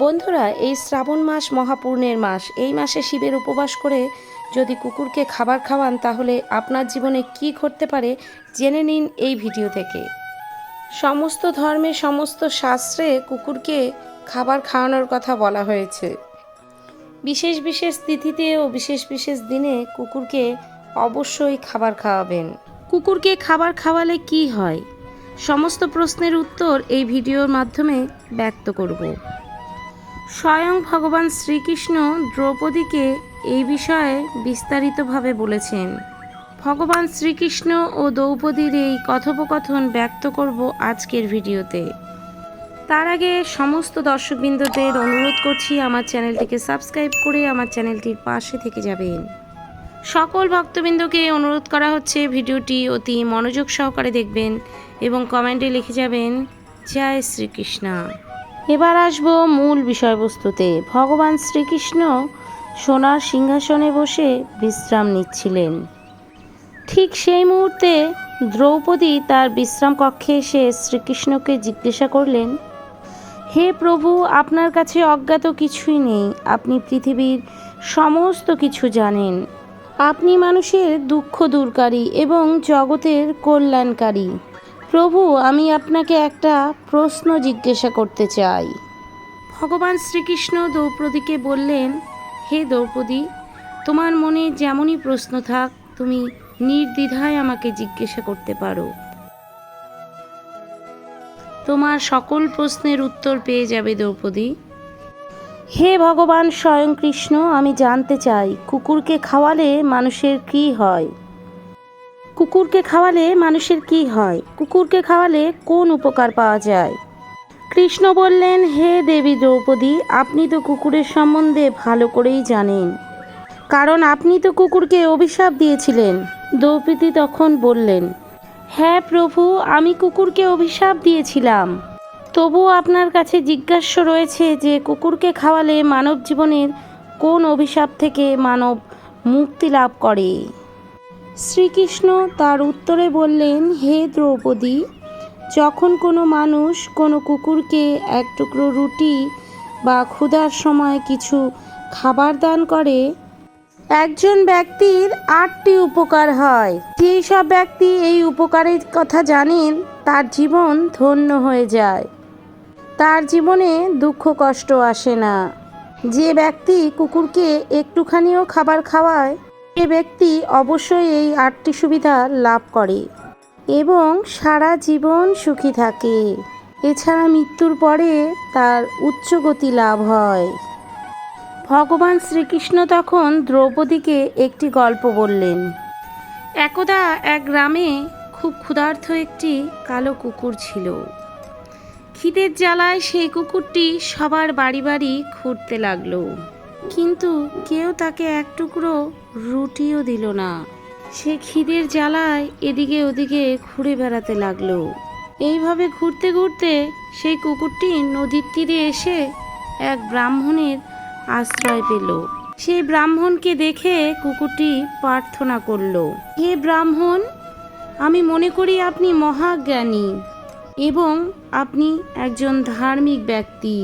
বন্ধুরা, এই শ্রাবণ মাস মহাপূর্ণের মাস। এই মাসে শিবের উপবাস করে যদি কুকুরকে খাবার খাওয়ান, তাহলে আপনার জীবনে কি ঘটতে পারে জেনে নিন এই ভিডিও থেকে। সমস্ত ধর্মে, সমস্ত শাস্ত্রে কুকুরকে খাবার খাওয়ানোর কথা বলা হয়েছে। বিশেষ বিশেষ তিথিতে ও বিশেষ বিশেষ দিনে কুকুরকে অবশ্যই খাবার খাওয়াবেন। কুকুরকে খাবার খাওয়ালে কি হয়? সমস্ত প্রশ্নের উত্তর এই ভিডিওর মাধ্যমে ব্যক্ত করব। স্বয়ং ভগবান শ্রীকৃষ্ণ দ্রৌপদীকে এই বিষয়ে বিস্তারিতভাবে বলেছেন। ভগবান শ্রীকৃষ্ণ ও দ্রৌপদীর এই কথোপকথন ব্যক্ত করব আজকের ভিডিওতে। তার আগে সমস্ত দর্শকবৃন্দদের অনুরোধ করছি আমার চ্যানেলটিকে সাবস্ক্রাইব করে আমার চ্যানেলটির পাশে থেকে যাবেন। সকল ভক্তবৃন্দকে অনুরোধ করা হচ্ছে ভিডিওটি অতি মনোযোগ সহকারে দেখবেন এবং কমেন্টে লিখে যাবেন, জয় শ্রীকৃষ্ণ। এবার আসব মূল বিষয়বস্তুতে। ভগবান শ্রীকৃষ্ণ সোনার সিংহাসনে বসে বিশ্রাম নিচ্ছিলেন। ঠিক সেই মুহূর্তে দ্রৌপদী তার বিশ্রাম কক্ষে এসে শ্রীকৃষ্ণকে জিজ্ঞাসা করলেন, হে প্রভু, আপনার কাছে অজ্ঞাত কিছুই নেই। আপনি পৃথিবীর সমস্ত কিছু জানেন। আপনি মানুষের দুঃখ দূরকারী এবং জগতের কল্যাণকারী। প্রভু আমি আপনাকে একটা প্রশ্ন জিজ্ঞাসা করতে চাই। ভগবান শ্রীকৃষ্ণ দ্রৌপদীকে বললেন হে দ্রৌপদী তোমার মনে যেমনই প্রশ্ন থাক তুমি নির্দ্বিধায় আমাকে জিজ্ঞাসা করতে পারো। তোমার সকল প্রশ্নের উত্তর পেয়ে যাবে দ্রৌপদী। হে ভগবান স্বয়ং কৃষ্ণ আমি জানতে চাই কুকুরকে খাওয়ালে মানুষের কি হয়? কুকুরকে খাওয়ালে মানুষের কি হয়? কুকুরকে খাওয়ালে কোন উপকার পাওয়া যায়? কৃষ্ণ বললেন, হে দেবী দ্রৌপদী, আপনি তো কুকুরের সম্বন্ধে ভালো করেই জানেন। কারণ আপনি তো কুকুরকে অভিশাপ দিয়েছিলেন। দ্রৌপদী তখন বললেন হ্যাঁ প্রভু, আমি কুকুরকে অভিশাপ দিয়েছিলাম। তবুও আপনার কাছে জিজ্ঞাস্য রয়েছে যে, কুকুরকে খাওয়ালে মানব জীবনের কোন অভিশাপ থেকে মানব মুক্তি লাভ করে? শ্রীকৃষ্ণ তার উত্তরে বললেন, হে দ্রৌপদী, যখন কোনো মানুষ কোনো কুকুরকে এক টুকরো রুটি বা ক্ষুধার সময় কিছু খাবার দান করে, একজন ব্যক্তির আটটি উপকার হয়। যেই সব ব্যক্তি এই উপকারের কথা জানেন, তার জীবন ধন্য হয়ে যায়। তার জীবনে দুঃখ কষ্ট আসে না। যে ব্যক্তি কুকুরকে একটুখানিও খাবার খাওয়ায় সে ব্যক্তি অবশ্যই এই আটটি সুবিধা লাভ করে এবং সারা জীবন সুখী থাকে। এছাড়া মৃত্যুর পরে তার উচ্চগতি লাভ হয়। ভগবান শ্রীকৃষ্ণ তখন দ্রৌপদীকে একটি গল্প বললেন, একদা এক গ্রামে খুব ক্ষুধার্ত একটি কালো কুকুর ছিল। খিদের জ্বালায় সেই কুকুরটি সবার বাড়ি বাড়ি ঘুরতে লাগল। কিন্তু কেউ তাকে এক টুকরো রুটিও দিল না। সে খিদের জ্বালায় এদিকে ওদিকে ঘুরে বেড়াতে লাগল। এইভাবে ঘুরতে ঘুরতে সেই কুকুরটি নদীর তীরে এসে এক ব্রাহ্মণের আশ্রয় পেল। সেই ব্রাহ্মণকে দেখে কুকুরটি প্রার্থনা করল, হে ব্রাহ্মণ, আমি মনে করি আপনি মহাজ্ঞানী এবং আপনি একজন ধার্মিক ব্যক্তি।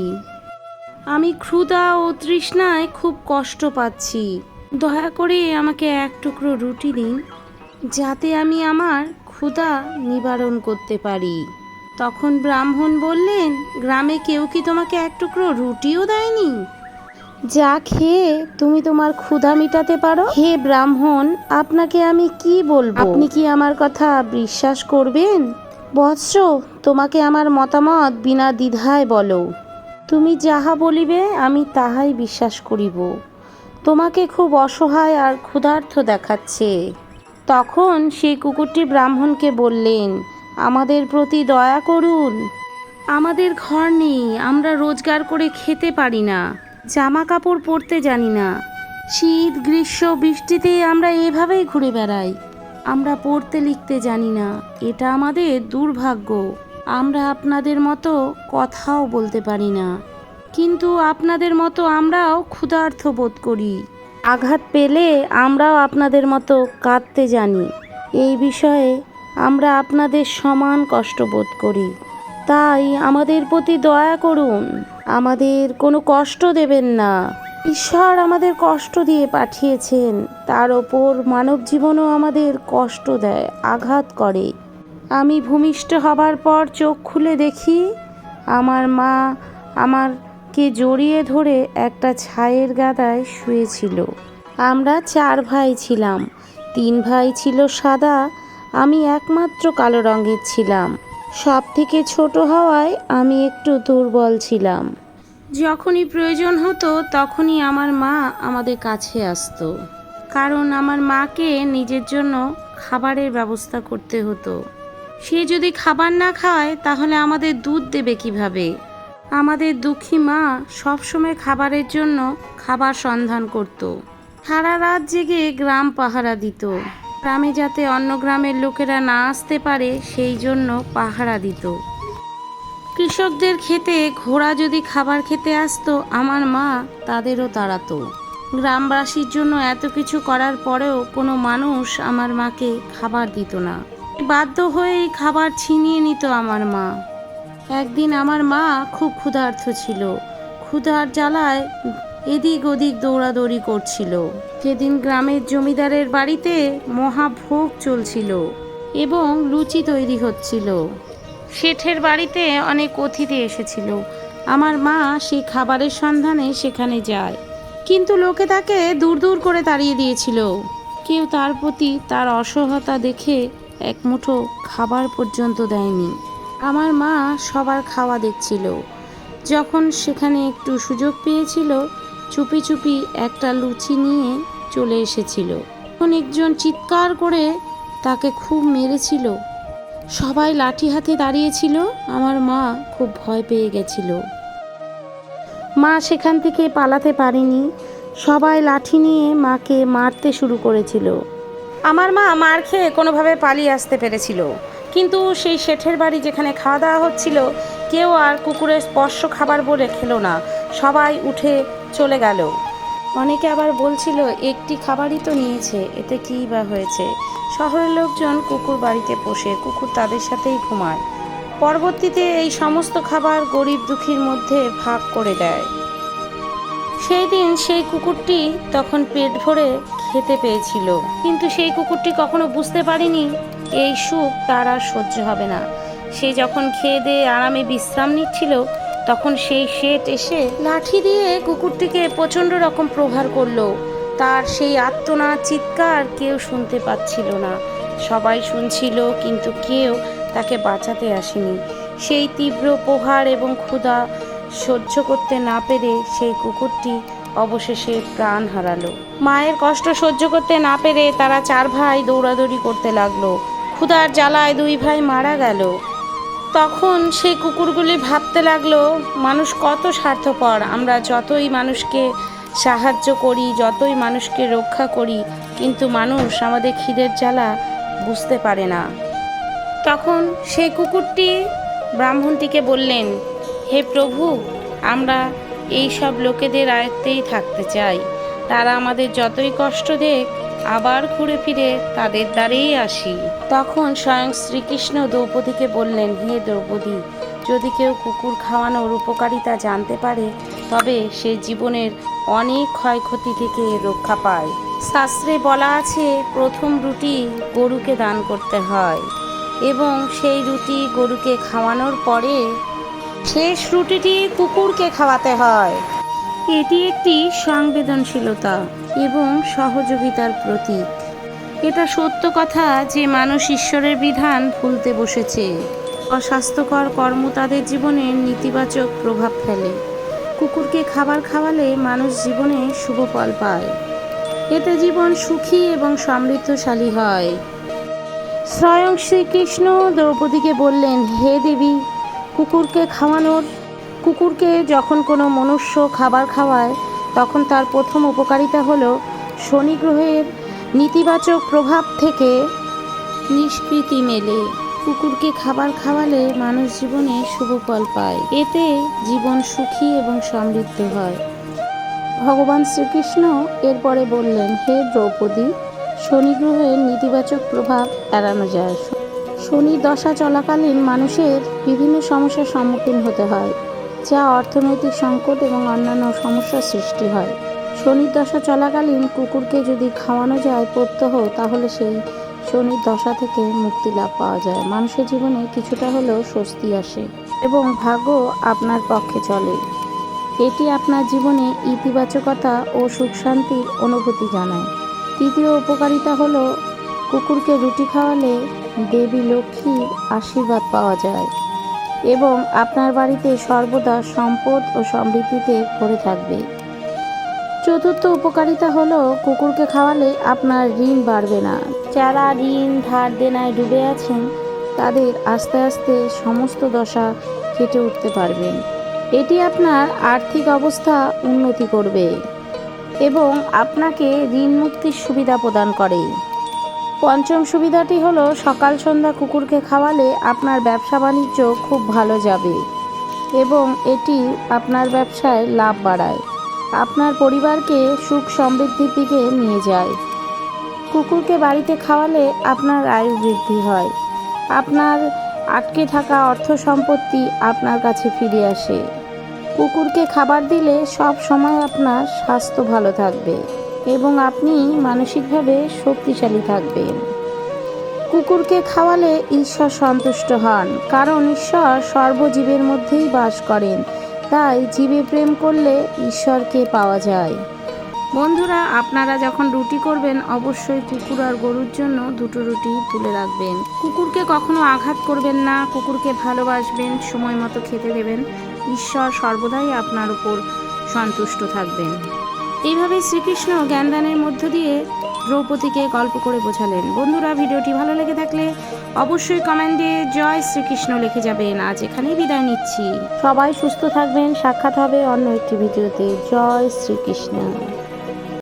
আমি ক্ষুধা ও তৃষ্ণায় খুব কষ্ট পাচ্ছি। দয়া করে আমাকে এক টুকরো রুটি দিন, যাতে আমি আমার ক্ষুধা নিবারণ করতে পারি। তখন ব্রাহ্মণ বললেন, গ্রামে কেউ কি তোমাকে এক টুকরো রুটিও দেয়নি? যা খেয়ে তুমি তোমার ক্ষুধা মিটাতে পারো? হে ব্রাহ্মণ, আপনাকে আমি কি বলব? আপনি কি আমার কথা বিশ্বাস করবেন? বৎস, তোমাকে আমার মতামত বিনা দ্বিধায় বলো। তুমি যাহা বলিবে, আমি তাহাই বিশ্বাস করিব। তোমাকে খুব অসহায় আর ক্ষুধার্থ দেখাচ্ছে। তখন সেই কুকুরটি ব্রাহ্মণকে বললেন, আমাদের প্রতি দয়া করুন। আমাদের ঘর নেই, আমরা রোজগার করে খেতে পারি না জামা কাপড় পরতে জানি না। শীত, গ্রীষ্ম, বৃষ্টিতে আমরা এভাবেই ঘুরে বেড়াই। আমরা পড়তে লিখতে জানি না, এটা আমাদের দুর্ভাগ্য। আমরা আপনাদের মতো কথাও বলতে পারি না। কিন্তু আপনাদের মতো আমরাও ক্ষুধার্থ বোধ করি। আঘাত পেলে আমরাও আপনাদের মতো কাঁদতে জানি। এই বিষয়ে আমরা আপনাদের সমান কষ্ট বোধ করি। তাই আমাদের প্রতি দয়া করুন। আমাদের কোনো কষ্ট দেবেন না। ঈশ্বর আমাদের কষ্ট দিয়ে পাঠিয়েছেন। তার ওপর মানব জীবনও আমাদের কষ্ট দেয়, আঘাত করে। আমি ভূমিষ্ঠ হবার পর চোখ খুলে দেখি, আমার মা আমারকে জড়িয়ে ধরে একটা ছায়ের গাদায় শুয়েছিল। আমরা চার ভাই ছিলাম। তিন ভাই ছিল সাদা, আমি একমাত্র কালো রঙের ছিলাম। সব থেকে ছোট হওয়ায় আমি একটু দুর্বল ছিলাম। যখনই প্রয়োজন হতো, তখনই আমার মা আমাদের কাছে আসতো। কারণ আমার মাকে নিজের জন্য খাবারের ব্যবস্থা করতে হতো। সে যদি খাবার না খায়, তাহলে আমাদের দুধ দেবে কীভাবে? আমাদের দুঃখী মা সবসময় খাবারের জন্য খাবার সন্ধান করত। সারা রাত জেগে গ্রাম পাহারা দিত। গ্রামে যাতে অন্য গ্রামের লোকেরা না আসতে পারে, সেই জন্য পাহারা দিত। কৃষকদের খেতে ঘোড়া যদি খাবার খেতে আসতো, আমার মা তাদেরও তাড়াতো। গ্রামবাসীর জন্য এত কিছু করার পরেও কোনো মানুষ আমার মাকে খাবার দিত না। বাধ্য হয়েই খাবার ছিনিয়ে নিত আমার মা। একদিন আমার মা খুব ক্ষুধার্ত ছিল। ক্ষুধার জ্বালায় এদিক ওদিক দৌড়াদৌড়ি করছিল। সেদিন গ্রামের জমিদারের বাড়িতে মহাভোগ চলছিল এবং লুচি তৈরি হচ্ছিল, শেঠের বাড়িতে অনেক অতিথি এসেছিল। আমার মা সেই খাবারের সন্ধানে সেখানে যায়। কিন্তু লোকে তাকে দূর দূর করে তাড়িয়ে দিয়েছিল। কেউ তার প্রতি তার অসহতা দেখে এক মুঠো খাবার পর্যন্ত দেয়নি। আমার মা সবার খাওয়া দেখছিল। যখন সেখানে একটু সুযোগ পেয়েছিল, চুপি চুপি একটা লুচি নিয়ে চলে এসেছিল। তখন একজন চিৎকার করে তাকে খুব মেরেছিল। সবাই লাঠি হাতে দাঁড়িয়েছিল, আমার মা খুব ভয় পেয়ে গেছিল। মা সেখান থেকে পালাতে পারেনি, সবাই লাঠি নিয়ে মাকে মারতে শুরু করেছিল। আমার মা মার খেয়ে কোনোভাবে পালিয়ে আসতে পেরেছিল। কিন্তু সেই শেঠের বাড়ি যেখানে খাওয়া দাওয়া হচ্ছিল, কেউ আর কুকুরের স্পর্শ খাবার বলে খেলো না। সবাই উঠে চলে গেল। অনেকে আবার বলছিল, একটি খাবারই তো নিয়েছে, এতে কী বা হয়েছে? শহরের লোকজন কুকুর বাড়িতে পোষে কুকুর তাদের সাথেই ঘুমায়। পরবর্তীতে এই সমস্ত খাবার গরিব দুঃখীর মধ্যে ভাগ করে দেয়। সেই দিন সেই কুকুরটি তখন পেট ভরে খেতে পেয়েছিল। কিন্তু সেই কুকুরটি কখনো বুঝতে পারেনি এই সুখ তার আর সহ্য হবে না। সে যখন খেয়ে দিয়ে আরামে বিশ্রাম নিচ্ছিল, তখন সেই শেঠ এসে লাঠি দিয়ে কুকুরটিকে প্রচণ্ড রকম প্রহার করল। তার সেই আত্মনা চিৎকার কেউ শুনতে পাচ্ছিল না। সবাই শুনছিল, কিন্তু কেউ তাকে বাঁচাতে আসেনি। সেই তীব্র প্রহার এবং ক্ষুধা সহ্য করতে না পেরে সেই কুকুরটি অবশেষে প্রাণ হারালো। মায়ের কষ্ট সহ্য করতে না পেরে তারা চার ভাই দৌড়াদৌড়ি করতে লাগল। ক্ষুধার জ্বালায় দুই ভাই মারা গেল। তখন সেই কুকুরগুলি ভাবতে লাগল, মানুষ কত স্বার্থপর, আমরা যতই মানুষকে সাহায্য করি, যতই মানুষকে রক্ষা করি, কিন্তু মানুষ আমাদের খিদের জ্বালা বুঝতে পারে না। তখন সেই কুকুরটি ব্রাহ্মণটিকে বললেন, হে প্রভু, আমরা এই সব লোকেদের আয়ত্তেই থাকতে চাই। তারা আমাদের যতই কষ্ট দেখ আবার ঘুরে ফিরে তাদের দ্বারেই আসি। তখন স্বয়ং শ্রীকৃষ্ণ দ্রৌপদীকে বললেন, হে দ্রৌপদী, যদি কেউ কুকুর খাওয়ানোর উপকারিতা জানতে পারে, তবে সে জীবনের অনেক ক্ষয়ক্ষতি থেকে রক্ষা পায়। শাস্ত্রে বলা আছে, প্রথম রুটি গরুকে দান করতে হয় এবং সেই রুটি গরুকে খাওয়ানোর পরে শেষ রুটিটি কুকুরকে খাওয়াতে হয়। এটি একটি সংবেদনশীলতা এবং সহযোগিতার প্রতীক। এটা সত্য কথা যে মানুষ ঈশ্বরের বিধান ভুলতে বসেছে। অস্বাস্থ্যকর কর্ম তাদের জীবনে নেতিবাচক প্রভাব ফেলে। কুকুরকে খাবার খাওয়ালে মানুষ জীবনে শুভ ফল পায়। এতে জীবন সুখী এবং সমৃদ্ধশালী হয়। স্বয়ং শ্রীকৃষ্ণ দ্রৌপদীকে বললেন, হে দেবী, কুকুরকে খাওয়ানোর কুকুরকে যখন কোনো মনুষ্য খাবার খাওয়ায়, তখন তার প্রথম উপকারিতা হলো শনি গ্রহের নেতিবাচক প্রভাব থেকে নিষ্কৃতি মেলে। কুকুরকে খাবার খাওয়ালে মানুষ জীবনে শুভ ফল পায়। এতে জীবন সুখী এবং সমৃদ্ধ হয়। ভগবান শ্রীকৃষ্ণ এরপরে বললেন, হে দ্রৌপদী, শনি গ্রহের নেতিবাচক প্রভাব এড়ানো যায়। শনি দশা চলাকালীন মানুষের বিভিন্ন সমস্যার সম্মুখীন হতে হয়। যা অর্থনৈতিক সংকট এবং অন্যান্য সমস্যার সৃষ্টি হয়। শনির দশা চলাকালীন কুকুরকে যদি খাওয়ানো যায় প্রত্যহ, তাহলে সেই শনির দশা থেকে মুক্তি লাভ পাওয়া যায়। মানুষের জীবনে কিছুটা হলেও স্বস্তি আসে এবং ভাগ্য আপনার পক্ষে চলে। এটি আপনার জীবনে ইতিবাচকতা ও সুখ শান্তির অনুভূতি জানায়। তৃতীয় উপকারিতা হলো, কুকুরকে রুটি খাওয়ালে দেবী লক্ষ্মীর আশীর্বাদ পাওয়া যায়। এবং আপনার বাড়িতে সর্বদা সম্পদ ও সমৃদ্ধিতে ভরে থাকবে। চতুর্থ উপকারিতা হলো, কুকুরকে খাওয়ালে আপনার ঋণ বাড়বে না। যারা ঋণ, ধার, দেনায় ডুবে আছেন, তাদের আস্তে আস্তে সমস্ত দশা কেটে উঠতে পারবেন এটি আপনার আর্থিক অবস্থা উন্নতি করবে এবং আপনাকে ঋণ মুক্তির সুবিধা প্রদান করে। পঞ্চম সুবিধাটি হলো সকাল সন্ধ্যা কুকুরকে খাওয়ালে আপনার ব্যবসা বাণিজ্য খুব ভালো যাবে এবং এটি আপনার ব্যবসায় লাভ বাড়ায়। আপনার পরিবারকে সুখ সমৃদ্ধির দিকে নিয়ে যায়। কুকুরকে বাড়িতে খাওয়ালে আপনার আয়ু বৃদ্ধি হয়। আপনার আটকে থাকা অর্থ সম্পত্তি আপনার কাছে ফিরে আসে। কুকুরকে খাবার দিলে সব সময় আপনার স্বাস্থ্য ভালো থাকবে। এবং আপনি মানসিকভাবে শক্তিশালী থাকবেন। কুকুরকে খাওয়ালে ঈশ্বর সন্তুষ্ট হন, কারণ ঈশ্বর সর্বজীবের মধ্যেই বাস করেন। তাই জীবে প্রেম করলে ঈশ্বরকে পাওয়া যায়। বন্ধুরা, আপনারা যখন রুটি করবেন, অবশ্যই কুকুর আর গরুর জন্য দুটো রুটি তুলে রাখবেন। কুকুরকে কখনো আঘাত করবেন না, কুকুরকে ভালোবাসবেন, সময় মতো খেতে দেবেন। ঈশ্বর সর্বদাই আপনার উপর সন্তুষ্ট থাকবেন। এইভাবে শ্রীকৃষ্ণ জ্ঞানদানের মধ্য দিয়ে দ্রৌপদীকে গল্প করে বোঝালেন। বন্ধুরা, ভিডিওটি ভালো লেগে থাকলে অবশ্যই কমেন্টে জয় শ্রীকৃষ্ণ লিখে যাবেন। আজ এখানেই বিদায় নিচ্ছি। সবাই সুস্থ থাকবেন, সাক্ষাৎ হবে অন্য একটি ভিডিওতে। জয় শ্রীকৃষ্ণ।